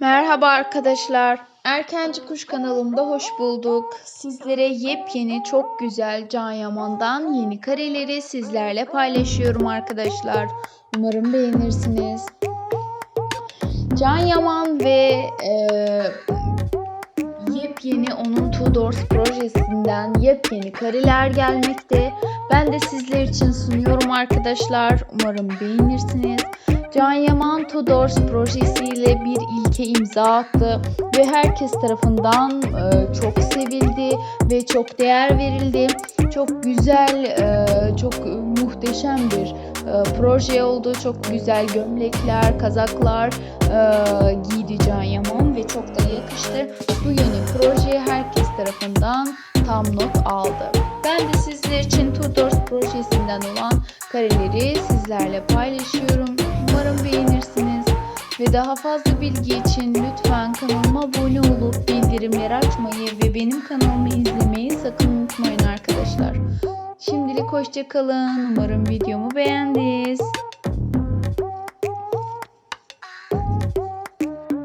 Merhaba arkadaşlar. Erkenci Kuş kanalımda hoş bulduk. Sizlere yepyeni çok güzel Can Yaman'dan yeni kareleri sizlerle paylaşıyorum arkadaşlar. Umarım beğenirsiniz. Can Yaman ve e, yepyeni onun Tudors projesinden yepyeni kareler gelmekte. Ben de sizler için sunuyorum arkadaşlar. Umarım beğenirsiniz. Can Yaman Tudors projesiyle bir ilke imza attı ve herkes tarafından e, çok sevildi ve çok değer verildi. Çok güzel, e, çok muhteşem bir e, proje oldu. Çok güzel gömlekler, kazaklar e, giydi Can Yaman ve çok da yakıştı. Bu yeni proje herkes tarafından tam not aldı. Ben de sizler için Tudors projesinden olan kareleri sizlerle paylaşıyorum. Umarım beğenirsiniz. Ve daha fazla bilgi için lütfen kanalıma abone olup bildirimleri açmayı ve benim kanalımı izlemeyi sakın unutmayın arkadaşlar. Şimdilik hoşça kalın. Umarım videomu beğendiniz.